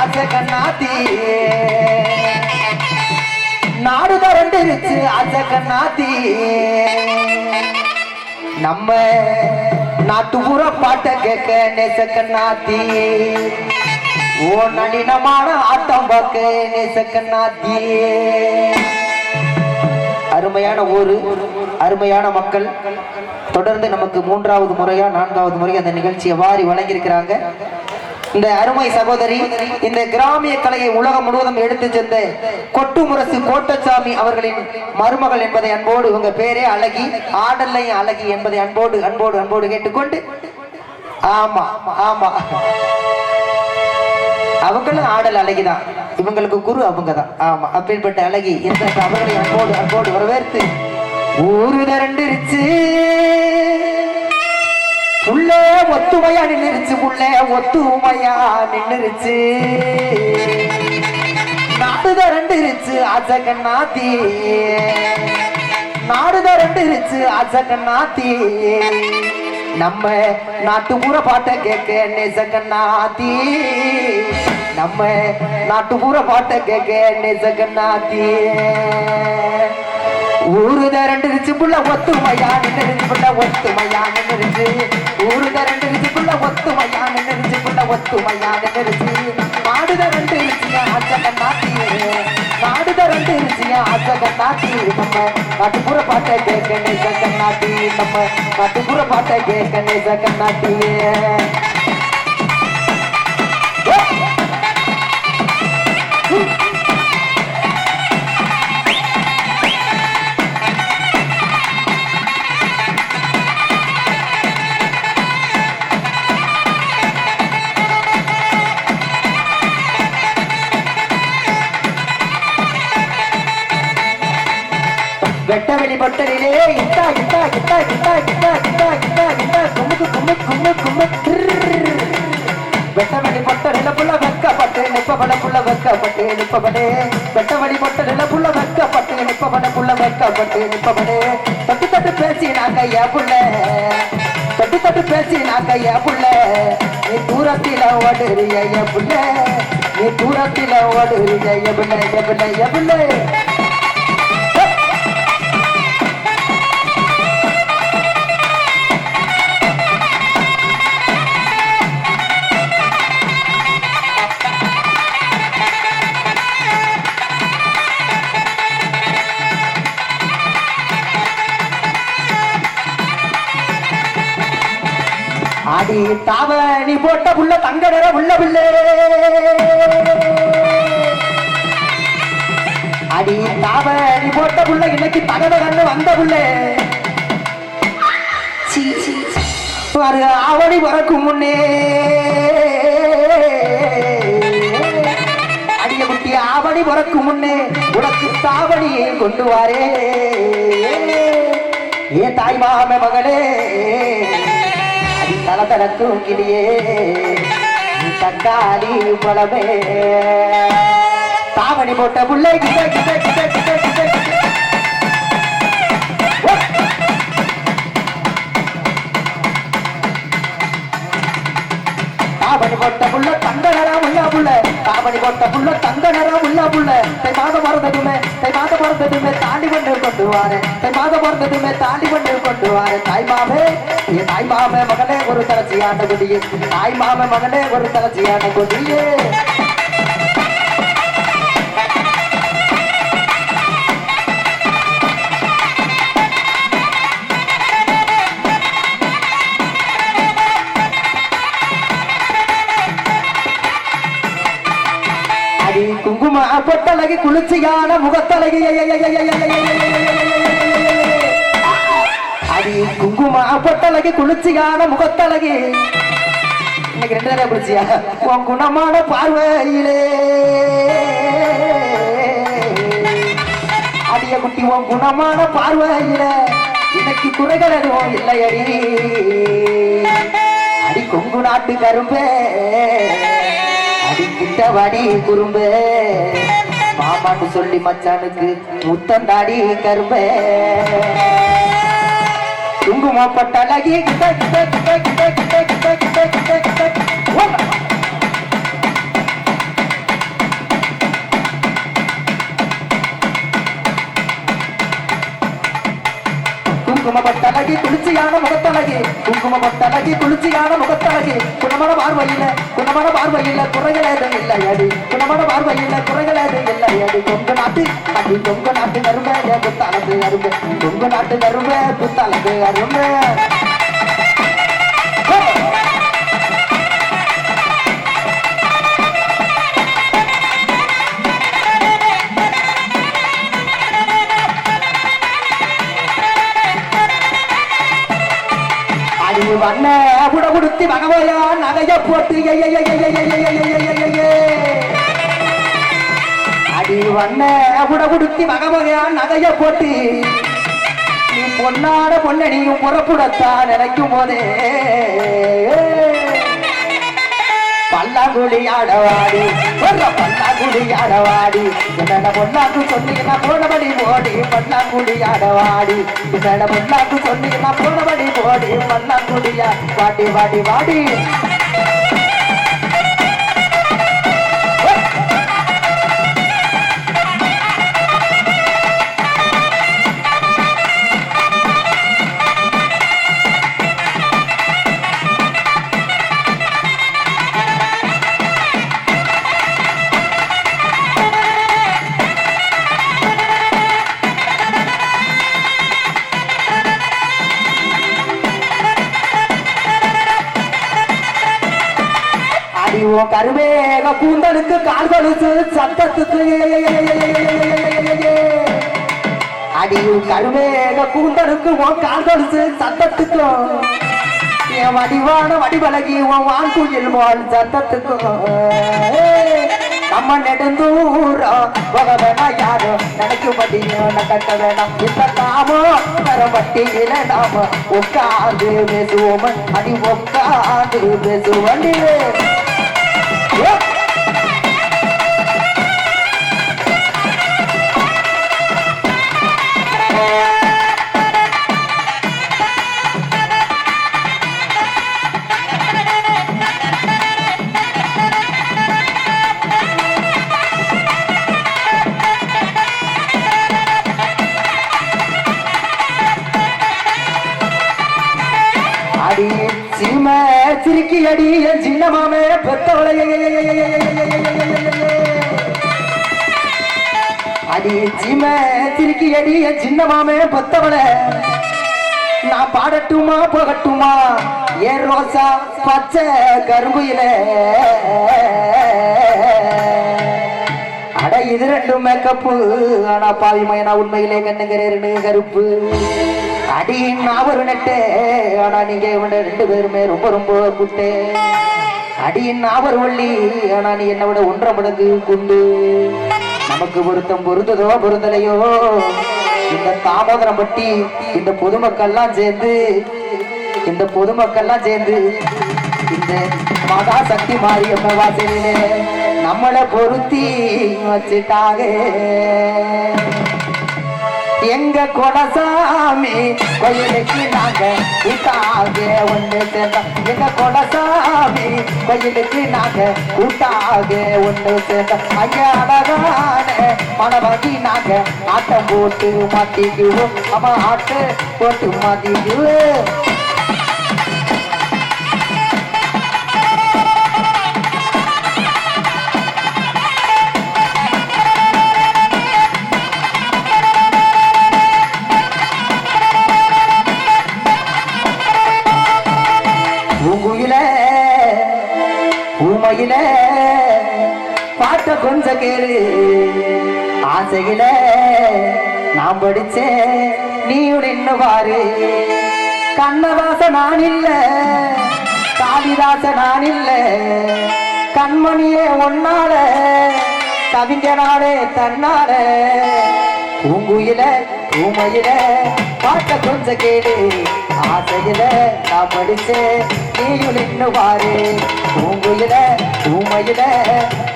ஆசை கண்ணாத்தி நாடு தரண்டிருச்சு ஆசை கண்ணாத்தி நம்ம நாட்டுப்புற ஊர பாட்ட கேட்க நேச கண்ணாத்தி ஓ நளினமான ஆட்டம் பார்க்க நேச கண்ணாத்தி அருமையான ஊரு அருமையான மக்கள். தொடர்ந்து நமக்கு மூன்றாவது முறையா நான்காவது முறை அந்த நிகழ்ச்சியை வாரி வழங்கியிருக்கிறாங்க. இந்த அருமை சகோதரி இந்த கிராமிய கலையை உலகம் முழுவதும் எடுத்து சென்ற கொட்டுமுரசு கோட்டசாமி அவர்களின் மருமகள் என்பதை அன்போடு உங்க பேரே அழகி ஆடல்லையும் அழகி என்பதை அன்போடு அன்போடு அன்போடு கேட்டுக்கொண்டு ஆமா ஆமா. அவங்களும் ஆடல் அழகிதான். இவங்களுக்கு குரு அவங்க தான் ஆமா அப்படிப்பட்ட அழகி இந்த அவர்களை அன்போடு அன்போடு வரவேற்று ஊரு திரண்டிருச்சு உள்ளே ஒத்துமையா நின்னுருச்சு உள்ளே ஒத்துமையா நின்னுருச்சு. நாடு திரண்டிருச்சு அசகண்ணாத்தி நாடு அஜகண்ணா அசகண்ணாத்தி நம்ம நாட்டுப்புற பாட்டை கேட்க நேசகண்ணாத்தி நம்ம நாட்டுப்புற பாட்டை கேட்க நேசகண்ணாத்தி ஊருத ரெண்டு ரிச்சிப்புள்ள ஒத்துமையா நின்று ரிச்சிப்புள்ள ஒத்துமையா நின்று ரிச்சி ஊருத ரெண்டு ரிச்சிப்புள்ள ஒத்துமையா நின்று ரிச்சிப்புள்ள ஒத்துமையா நின்று ரிச்சி மாடுத ரெண்டு ரிச்சியா அச்சக நாத்தீரு மாடுத ரெண்டு ரிச்சியா அச்சக நாத்தீரு நம்ம. நாட்டுப்புற பாட்டை கேட்கணே ஜகநாட்டி நம்ம. நாட்டுப்புற பாட்டை கேட்கணே ஜகநாட்டியே வெட்ட வெளிப்பட்டலிலே இட்டா இட்டா இட்டா இட்டா இட்டா இட்டா இட்டா இட்டா கும்முக்கு கும்மு கும்மு கும்மு வெட்டவடி வெளிப்பட்ட நிலப்புள்ள வெக்கப்பட்டு நிப்பபட புள்ள வெக்கப்பட்டு நிப்பபடே வெட்டவடி வெளிப்பட்ட நிலப்புள்ள வெக்கப்பட்டு நிப்பபட புள்ள வெக்கப்பட்டு நிப்பபடே தட்டு தட்டு பேசி நான் கையா புள்ள தட்டு தட்டு பேசி நான் கையா புள்ள நீ தூரத்தில ஓடுறிய என் புள்ள நீ தூரத்தில ஓடுறிய என் புள்ள என் தாவணி போட்ட புள்ள தங்க நிற உள்ள பிள்ளை. அடி தாவணி போட்ட புள்ள இன்னைக்கு தகவல் வந்த புள்ளே. அவடி வரக்கும் முன்னே. அடிய குட்டி ஆவடி வரக்கும் முன்னே உனக்கு தாவணியை கொண்டு வாரே. ஏ தாய் மாமே மகளே. அடி தல தலக்கும் கிளியே தக்காளி பழமே. தாவணி போட்ட புள்ளை கிட்ட கிட்ட கிட்ட கிட்ட தாவணி போட்ட புள்ள தங்க நிறம் உள்ள புள்ள தாவணி போட்ட புள்ள. தங்க நிறம் உள்ள புள்ள தை மாதம் பிறந்ததுமே தை மாதம் பிறந்ததுமே தாண்டி கொண்டு கொண்டு வாரு தை மாதம் பிறந்ததுமே தாண்டி கொண்டு கொண்டு வாரு தாய் மாமே என் தாய் மாமே மகனே ஒரு தலச்சியான கொடியே. தாய் மாமே மகனே ஒரு தலச்சியான கொடியே. குங்கும குளிர்ச்சியான முகத்தழகி அடி குங்குமா பொட்டழகி குளிர்ச்சியான முகத்தழகி இன்னைக்கு ரெண்டு நேரம் குளிச்சியா உன் குணமான பார்வையிலே அடிய குட்டி உன் குணமான பார்வையில இன்னைக்கு குறைகள் எதுவும் இல்லையடி அடி கொங்கு நாட்டு கரும்பே அடி கிட்ட வடி குறும்பே மாமான்னு சொல்லி மச்சானுக்கு முத்தந்தாடி கரும்பே. குங்குமப்பட்ட அழகி கிட்ட கிட்ட கிட்ட கிட்ட கிட்ட கிட்ட கிட்ட கிட்ட கிட்ட. குங்குமப்பட்டழகி குளிர்ச்சியான முகத்தழகி. குங்குமப்பட்டழகி குளிர்ச்சியான முகத்தழகி. குணமன பார்வையில குணமன பார்வையில குறைகள் எதுவும் இல்லை அடி குணமன பார்வையில குறைகள் எதுவும் இல்லை அடி கொங்கு நாட்டு அடி கொங்கு நாட்டு கரும்பு புத்தாளது அரும்பு கொங்கு நாட்டு கரும்பு புத்தாளது அரும்பு வண்ண புடமுடுத்தி மகவையா நகைய போட்டு அடி வண்ண புடமுடுத்தி மகவையா நகைய போட்டு நீ பொன்னாட பொன்னணியும் புறப்புடத்தான் நினைக்கும் போதே பல்லாங்குழி ஆடவாடி ஒரு பல்லாங்குழி ஆடவாடி என்னோட பொண்ணாக்கு சொன்னீங்கன்னா போனபடி போடி பல்லாங்குழி ஆடவாடி என்னோட பொண்ணாக்கு சொன்னீங்கன்னா போனபடி போடி பல்லாங்குழியா வாடி வாடி வாடி. கருவேக கூந்தலுக்கு கால் கொலுசு சத்தத்துக்கு. அடியு கருவேக கூந்தலுக்கு உன் கால் கொலுசு சத்தத்துக்கும் என் வடிவான வடிவழகி உன் வான்குயில் போல் சத்தத்துக்கும் நம்ம நெடுந்தூரம் போக வேணாம் யாரும் நினைக்கும்படியும் நடக்க வேணாம். இந்த நாமோ தரப்பட்டியில நாம உட்காந்து பேசுவோம். அடி உட்காந்து பேசுவோம். அடி சீம திருக்கி அடி என் சின்ன மாமே பத்தவள. நான் பாடட்டுமா போகட்டுமா? ஏன் ரோசா பச்சை கரும்புயில. அட இது ரெண்டும் மேக்கப்பு. ஆனா பாவி மயனா உண்மையிலே கண்ணுங்கிறேன்னு கருப்பு. அடி நான் ஒரு நெட்டே. ஆனா நீங்க இவன ரெண்டு பேருமே ரொம்ப ரொம்ப குட்டே. அடி நான் ஒரு ஆனா நீ என்னை விட ஒன்றை மடங்கு குண்டு. நமக்கு பொருத்தம் பொருந்ததோ பொருந்தலையோ? இந்த தாமோதரம் பட்டி இந்த பொதுமக்கள்லாம் சேர்ந்து இந்த பொதுமக்கள்லாம் சேர்ந்து இந்த மகா சக்தி மாரியம்ம வாசலிலே நம்மளை பொருத்தி வச்சுட்டாங்க. எங்க கொடசாமி? கோயிலுக்கு நாங்க கூட்டாக ஒன்று சேர்ந்தோம் எங்க கொடசாமி? கோயிலுக்கு நாங்க கூட்டாக ஒன்று சேர்ந்தோம் அங்க அழகான மனவாதி நாங்க ஆட்டம் போட்டு மாட்டிக்குவோம். அவன் ஆட்டு போட்டு மாட்டிக்குவோம். நான் இல்ல காளிதாச நான் இல்ல கண்மணியே ஒன்னால கவிஞனாலே தன்னால. பூங்குயில உமையில பாட்ட கொஞ்சம் கேடு ஆசையில நான் படிச்சேன் நீயும் நின்னு பாரு பூங்குயில பூமையில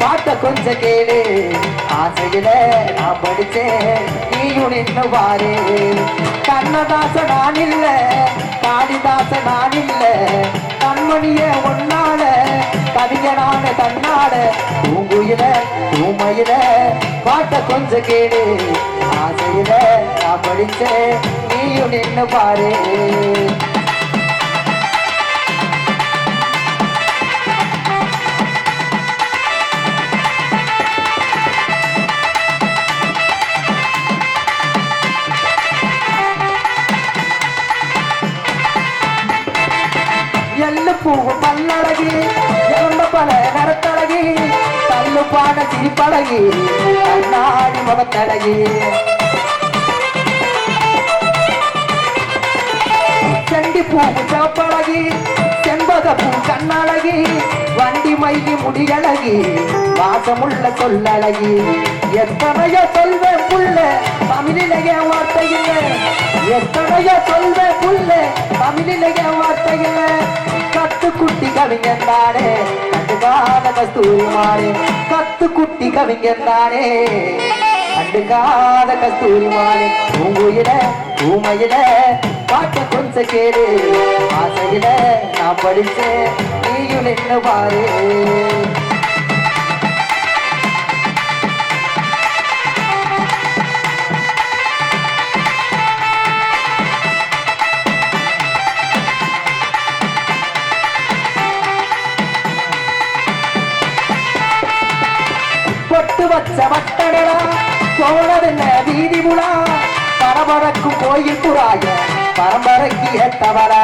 பாட்ட கொஞ்சம் கேடு ஆசையில நான் படிச்சேன் நீயும் நின்னு பாரு கண்ணதாச நான் இல்ல காளிதாச நான் இல்ல. கண்மணிய ஒன்னால கவிஞனான தன்னாட பூங்குயில பூமையில பாட்ட கொஞ்சம் கேடு ஆசையில நான் படிச்சேன். நீயும் நின்னு பாரு. பழகி பழகி கண்ணாடி முகத்தழகி செண்டி பூவு சிவப்பழகி செண்பக பூ கண்ணழகி வண்டி மயி முடியழகி வாசமுள்ள சொல்லழகி. எத்தனையோ சொல்வேன் புள்ள தமிழிலேய வார்த்தையில எத்தனையோ சொல்வேன் புள்ள தமிழிலேய வார்த்தையில கத்து குட்டி கவிஞன் தானே கஸ்தூரி மாறே கத்து குட்டி கவிஞன் தானே கண்டுகாத கஸ்தூரி மாறே பூங்குயில பூமையில பாட்டு கொஞ்ச கேடு ஆசையில நான் படிச்சேன். நீயும் நின்று பாரு. பட்டு வச்ச வட்டடலா போனதென்ன வீதி புலா பரபரக்கும் கோயில் புறாய பரம்பரைக்கு ஏத்தவரா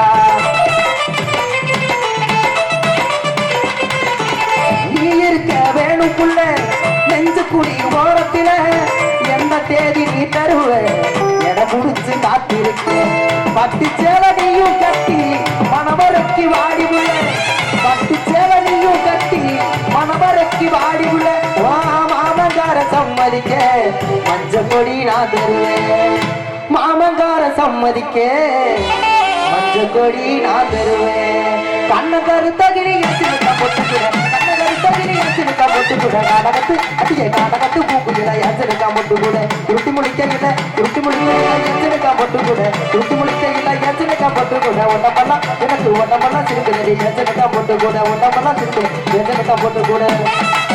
நீ இருக்க வேணுக்குள்ள நெஞ்சு குடி ஓரத்தில எந்த தேதி நீ தருவ எட முடிச்சு காத்திருக்க. பட்டு சேவடியும் கட்டி மணவரைக்கு வாடி மஞ்ச கொடி நான் தருவேன். மாமங்கார சம்மதிக்க. மஞ்ச கொடி நான் தருவேன். கண்ண கருத்தகிரி எச்சிருக்க பொட்டுக்குற கண்ண கருத்தகிரி எச்சிருக்க பொட்டுக்குற நாடகத்து அடியே நாடகத்து பூக்குகிற எச்சிருக்க பொட்டுக்குற உருட்டி முடிக்க உருட்டி முடிக்க இல்ல எச்சிருக்க பொட்டுக்குற உருட்டி முடிக்க இல்ல எச்சிருக்க பொட்டுக்குற ஒன்னப்பெல்லாம் எனக்கு ஒன்னப்பெல்லாம் சிரிக்குது எச்சிருக்க பொட்டுக்குற ஒன்னப்பெல்லாம் எச்சிருக்க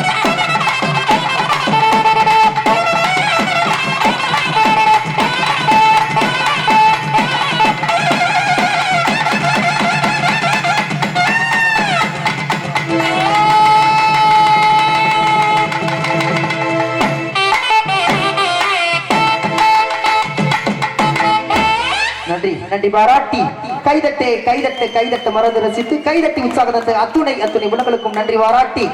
நன்றி பாராட்டி கைதட்டு கைதட்டு கைதட்டு மறந்து ரசித்து கைதட்டி உற்சாகத்தை அத்துணை அத்துணை உலகளுக்கும் நன்றி பாராட்டி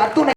அத்துணை